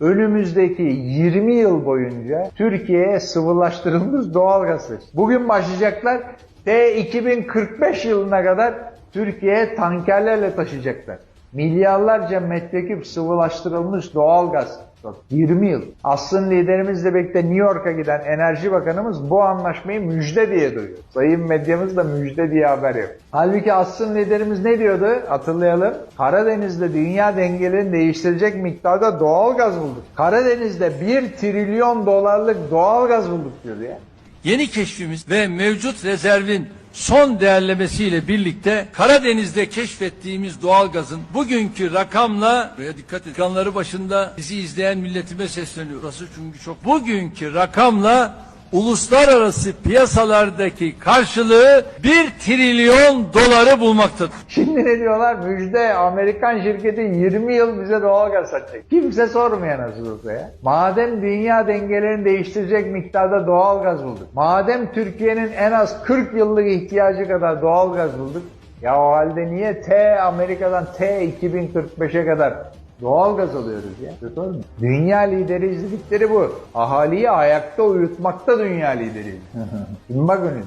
önümüzdeki 20 yıl boyunca Türkiye'ye sıvılaştırılmış doğalgaz taşıyacak. Bugün başlayacaklar ve 2045 yılına kadar Türkiye'ye tankerlerle taşıyacaklar. Milyarlarca metreküp sıvılaştırılmış doğalgaz. Bak, 20 yıl. Aslında liderimizle birlikte New York'a giden Enerji Bakanımız bu anlaşmayı müjde diye duyuyor. Sayın medyamız da müjde diye haber yapıyor. Halbuki aslında liderimiz ne diyordu? Hatırlayalım. Karadeniz'de dünya dengelerini değiştirecek miktarda doğalgaz bulduk. Karadeniz'de 1 trilyon dolarlık doğalgaz bulduk diyordu ya. Yeni keşfimiz ve mevcut rezervin son değerlemesiyle birlikte Karadeniz'de keşfettiğimiz doğalgazın bugünkü rakamla buraya dikkat edin. Ekranları başında bizi izleyen milletime sesleniyor. Burası çünkü çok bugünkü rakamla uluslararası piyasalardaki karşılığı 1 trilyon doları bulmaktadır. Şimdi ne diyorlar? Müjde Amerikan şirketi 20 yıl bize doğalgaz satacak. Kimse sormuyor nasıl olsa ya. Madem dünya dengelerini değiştirecek miktarda doğalgaz bulduk. Madem Türkiye'nin en az 40 yıllık ihtiyacı kadar doğalgaz bulduk. Ya o halde niye T Amerika'dan T 2045'e kadar doğalgaz alıyoruz ya? Kötü olmuyor. Dünya lideri izledikleri bu. Ahaliyi ayakta uyutmakta dünya lideriyiz. Şimdi bak önüne.